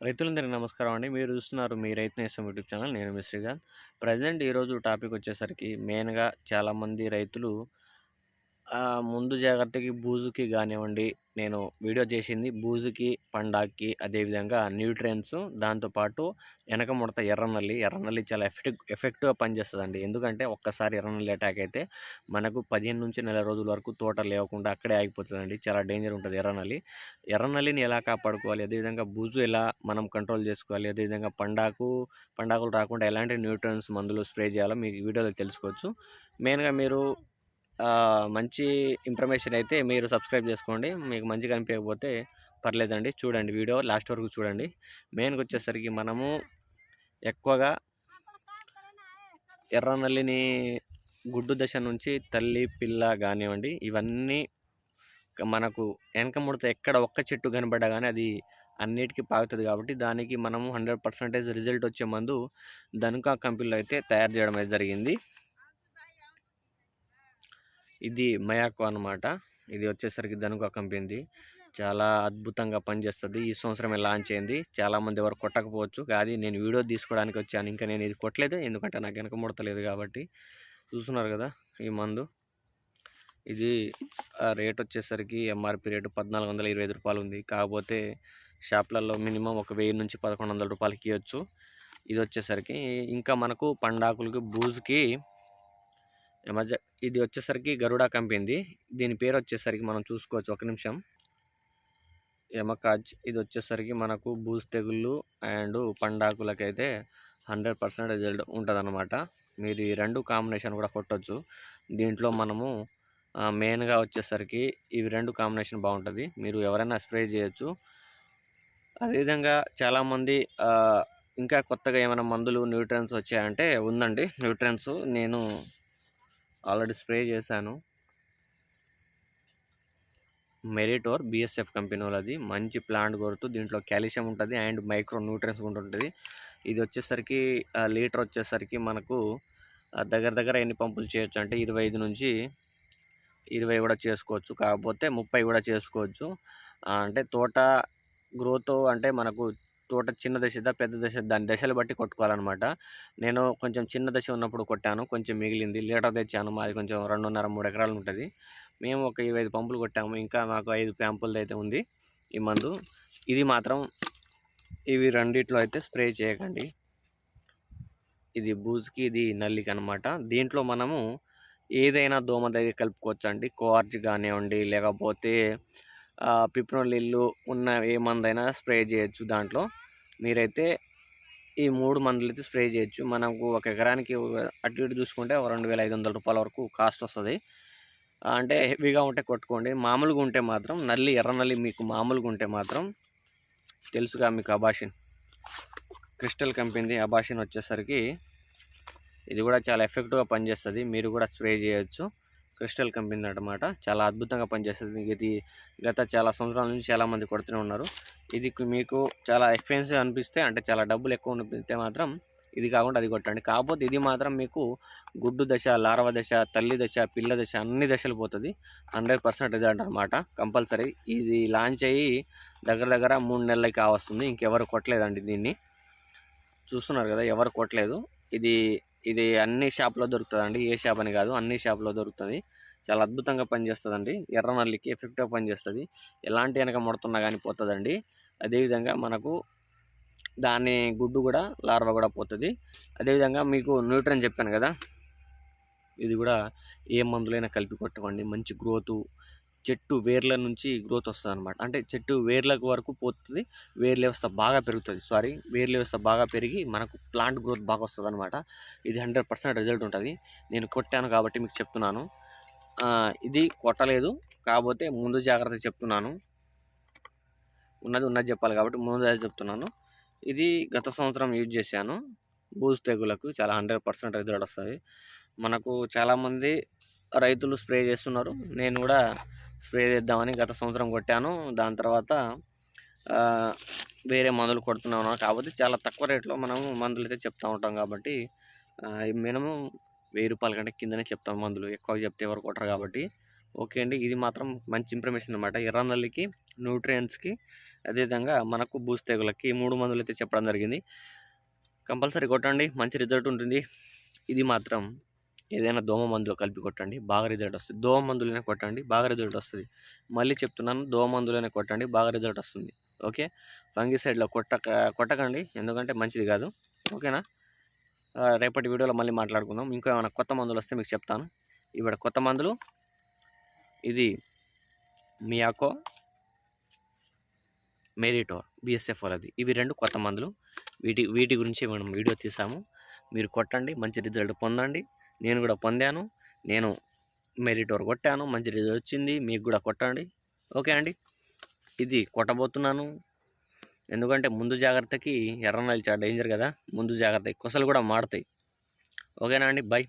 రైతులందరికీ నమస్కారం అండి. మీరు చూస్తున్నారు మీ రైతు నేస్తం యూట్యూబ్ ఛానల్. నేను మీ శ్రీకాంత్. ప్రజెంట్ ఈరోజు టాపిక్ వచ్చేసరికి మెయిన్గా చాలామంది రైతులు ముందు జాగ్రత్తకి బూజుకి కానివ్వండి నేను వీడియో చేసింది బూజుకి పండాకి అదేవిధంగా న్యూట్రియన్స్ దాంతోపాటు వెనక ముడత ఎర్రనల్లి ఎర్రనల్లి చాలా ఎఫెక్ట్ ఎఫెక్టివ్గా పనిచేస్తుందండి. ఎందుకంటే ఒక్కసారి ఎర్రనల్లి అటాక్ అయితే మనకు పదిహేను నుంచి నెల రోజుల వరకు తోట లేవకుండా అక్కడే ఆగిపోతుందండి. చాలా డేంజర్ ఉంటుంది ఎర్రనల్లి ఎర్రనల్లిని ఎలా కాపాడుకోవాలి? అదేవిధంగా బూజు ఎలా మనం కంట్రోల్ చేసుకోవాలి? అదేవిధంగా పండాకు పండాకులు రాకుండా ఎలాంటి న్యూట్రియన్స్ మందులు స్ప్రే చేయాలో మీకు వీడియోలో తెలుసుకోవచ్చు. మెయిన్గా మీరు మంచి ఇన్ఫర్మేషన్ అయితే మీరు సబ్స్క్రైబ్ చేసుకోండి. మీకు మంచిగా అనిపించకపోతే పర్లేదండి. చూడండి వీడియో లాస్ట్ వరకు చూడండి. మెయిన్గా వచ్చేసరికి మనము ఎక్కువగా ఎర్రనల్లిని గుడ్డు దశ నుంచి తల్లి పిల్ల కానివ్వండి ఇవన్నీ మనకు వెనక ముడత ఎక్కడ ఒక్క చెట్టు కనబడ్డా కానీ అది అన్నిటికీ పాకుతుంది కాబట్టి దానికి మనము హండ్రెడ్ పర్సెంటేజ్ రిజల్ట్ వచ్చే మందు ధనుకా కంపెనీలో అయితే తయారు చేయడం అయితే జరిగింది. ఇది మయాకో అన్నమాట. ఇది వచ్చేసరికి ధనుకా కంపెనీది. చాలా అద్భుతంగా పనిచేస్తుంది. ఈ సంవత్సరమే లాంచ్ అయింది. చాలామంది ఎవరు కొట్టకపోవచ్చు. కానీ నేను వీడియో తీసుకోవడానికి వచ్చాను. ఇంకా నేను ఇది కొట్టలేదు. ఎందుకంటే నాకు వెనక ముడతలేదు కాబట్టి. చూస్తున్నారు కదా ఈ మందు. ఇది రేట్ వచ్చేసరికి ఎంఆర్పి రేటు పద్నాలుగు వందల ఇరవై ఐదు రూపాయలు ఉంది. కాకపోతే షాప్లలో మినిమం ఒక వెయ్యి నుంచి పదకొండు వందల రూపాయలకి ఇవ్వచ్చు ఇది వచ్చేసరికి ఇంకా మనకు పండాకులకి బూజుకి మధ్య ఇది వచ్చేసరికి గరుడా కంపెనీది. దీని పేరు వచ్చేసరికి మనం చూసుకోవచ్చు. ఒక నిమిషం. ఎమకాజ్ ఇది వచ్చేసరికి మనకు బూజు తెగుళ్ళు అండ్ పండాకులకైతే హండ్రెడ్ పర్సెంట్ రిజల్ట్ ఉంటుందన్నమాట. మీరు ఈ రెండు కాంబినేషన్ కూడా కొట్టచ్చు. దీంట్లో మనము మెయిన్గా వచ్చేసరికి ఇవి రెండు కాంబినేషన్ బాగుంటుంది. మీరు ఎవరైనా స్ప్రే చేయొచ్చు. అదేవిధంగా చాలామంది ఇంకా కొత్తగా ఏమైనా మందులు న్యూట్రియన్స్ వచ్చాయంటే ఉందండి. న్యూట్రియన్స్ నేను ఆల్రెడీ స్ప్రే చేశాను. మెరిటోర్ బిఎస్ఎఫ్ కంపెనీ వాళ్ళది. మంచి ప్లాంట్ కొడుతూ దీంట్లో కాల్షియం ఉంటుంది అండ్ మైక్రో న్యూట్రియన్స్ కూడా ఉంటుంది. ఇది వచ్చేసరికి లీటర్ వచ్చేసరికి మనకు దగ్గర దగ్గర ఎన్ని పంపులు చేయొచ్చు అంటే ఇరవై ఐదు నుంచి ఇరవై కూడా చేసుకోవచ్చు. కాకపోతే ముప్పై కూడా చేసుకోవచ్చు. అంటే తోట గ్రోత్ అంటే మనకు తోట చిన్న దశ పెద్ద దశ దాని దశలు బట్టి కొట్టుకోవాలన్నమాట. నేను కొంచెం చిన్న దశ ఉన్నప్పుడు కొట్టాను కొంచెం మిగిలింది లీటర్ తెచ్చాను మాది కొంచెం రెండున్నర మూడు ఎకరాలు ఉంటుంది. మేము ఒక ఇరవై ఐదు పంపులు కొట్టాము ఇంకా మాకు ఐదు ప్యాంపులది అయితే ఉంది ఈ మందు. ఇది మాత్రం ఇవి రెండిట్లో అయితే స్ప్రే చేయకండి. ఇది బూజ్కి ఇది నల్లికి అనమాట దీంట్లో మనము ఏదైనా దోమ దగ్గర కలుపుకోవచ్చు అండి కోఆర్జ్ కానివ్వండి లేకపోతే పిప్రోలిల్లు ఉన్న ఏ మందైనా స్ప్రే చేయొచ్చు దాంట్లో. మీరైతే ఈ మూడు మందులు అయితే స్ప్రే చేయొచ్చు. మనకు ఒక ఎకరానికి అటు ఇటు చూసుకుంటే రెండు వేల ఐదు వందల రూపాయల వరకు కాస్ట్ వస్తుంది. అంటే హెవీగా ఉంటే కొట్టుకోండి. మామూలుగా ఉంటే మాత్రం నల్లి ఎర్ర నల్లి మీకు మామూలుగా ఉంటే మాత్రం తెలుసుగా మీకు అబాషిన్ క్రిస్టల్ కంపెనీ అబాషిన్ వచ్చేసరికి ఇది కూడా చాలా ఎఫెక్టివ్గా పనిచేస్తుంది. మీరు కూడా స్ప్రే చేయొచ్చు. క్రిస్టల్ కంపెనీ అనమాట చాలా అద్భుతంగా పనిచేస్తుంది. ఇది గత చాలా సంవత్సరాల నుంచి చాలామంది కొడుతూనే ఉన్నారు. ఇది మీకు చాలా ఎక్స్పెన్సివ్ అనిపిస్తే అంటే చాలా డబ్బులు ఎక్కువ అనిపిస్తే మాత్రం ఇది కాకుండా అది కొట్టండి. కాకపోతే ఇది మాత్రం మీకు గుడ్డు దశ లార్వ దశ తల్లి దశ పిల్ల దశ అన్ని దశలు పోతుంది. హండ్రెడ్ పర్సెంట్ రిజల్ట్ అనమాట కంపల్సరీ ఇది లాంచ్ అయ్యి దగ్గర దగ్గర మూడు నెలలకి కావస్తుంది. ఇంకెవరు కొట్టలేదండి దీన్ని. చూస్తున్నారు కదా ఎవరు కొట్టలేదు. ఇది ఇది అన్ని షాప్లో దొరుకుతుందండి. ఏ షాప్ అని కాదు అన్ని షాప్లో దొరుకుతుంది. చాలా అద్భుతంగా పనిచేస్తుందండి. ఎర్ర నల్లికి ఎఫెక్టివ్గా పనిచేస్తుంది. ఎలాంటి వెనక ముడుతున్నా కానీ పోతుందండి. అదేవిధంగా మనకు దాని గుడ్డు కూడా లార్వా కూడా పోతుంది. అదేవిధంగా మీకు న్యూట్రన్ చెప్పాను కదా? ఇది కూడా ఏ మందులైనా కలిపి కొట్టకండి. మంచి గ్రోతు చెట్టు వేర్ల నుంచి గ్రోత్ వస్తుంది అనమాట అంటే చెట్టు వేర్లకు వరకు పోతుంది వేర్ల వ్యవస్థ బాగా పెరుగుతుంది. సారీ వేర్ల వ్యవస్థ బాగా పెరిగి మనకు ప్లాంట్ గ్రోత్ బాగా వస్తుంది అనమాట ఇది హండ్రెడ్ పర్సెంట్ రిజల్ట్ ఉంటుంది. నేను కొట్టాను కాబట్టి మీకు చెప్తున్నాను. ఇది కొట్టలేదు. కాకపోతే ముందు జాగ్రత్త చెప్తున్నాను. ఉన్నది ఉన్నది చెప్పాలి కాబట్టి ముందు జాగ్రత్త చెప్తున్నాను. ఇది గత సంవత్సరం యూజ్ చేశాను. బూజు తెగులకు చాలా హండ్రెడ్ పర్సెంట్ రిజల్ట్ వస్తుంది. మనకు చాలామంది రైతులు స్ప్రే చేస్తున్నారు. నేను కూడా స్ప్రే చేద్దామని గత సంవత్సరం కొట్టాను. దాని తర్వాత వేరే మందులు కొడుతున్నాను కాబట్టి చాలా తక్కువ రేట్లో మనము మందులు అయితే చెప్తూ ఉంటాం కాబట్టి మినిమం వెయ్యి రూపాయల కంటే కిందనే చెప్తాం మందులు. ఎక్కువ చెప్తే ఎవరు కొట్టరు కాబట్టి. ఓకే అండి. ఇది మాత్రం మంచి ఇన్ఫర్మేషన్ అనమాట ఎర్రనల్లికి న్యూట్రియంట్స్కి అదేవిధంగా మనకు బూస్ తెగులకి మూడు మందులు అయితే చెప్పడం జరిగింది. కంపల్సరీ కొట్టండి. మంచి రిజల్ట్ ఉంటుంది. ఇది మాత్రం ఏదైనా దోమ మందులు కలిపి కొట్టండి బాగా రిజల్ట్ వస్తుంది. దోమ మందులనే కొట్టండి బాగా రిజల్ట్ వస్తుంది. మళ్ళీ చెప్తున్నాను దోమ మందులనే కొట్టండి బాగా రిజల్ట్ వస్తుంది. ఓకే? ఫంగిసైడ్లో కొట్టక కొట్టకండి ఎందుకంటే మంచిది కాదు. ఓకేనా? రేపటి వీడియోలో మళ్ళీ మాట్లాడుకుందాం. ఇంకా ఏమైనా కొత్త మందులు వస్తే మీకు చెప్తాను. ఇవాడ కొత్త మందులు. ఇది మియాకో మెరిటోర్ బిఎస్ఎఫ్ వాళ్ళది ఇవి రెండు కొత్త మందులు. వీటి వీటి గురించి మనం వీడియో తీసాము. మీరు కొట్టండి మంచి రిజల్ట్ పొందండి. నేను కూడా పొందాను. నేను మెరిటోర్ కొట్టాను. మంచి రిజల్ట్ వచ్చింది. మీకు కూడా కొట్టండి. ఓకే అండి. ఇది కొట్టబోతున్నాను. ఎందుకంటే ముందు జాగ్రత్తకి ఎర్రనల్లి చాలా డేంజర్ కదా. ముందు జాగ్రత్త కొసలు కూడా మాడతాయి. ఓకేనా అండి? బాయ్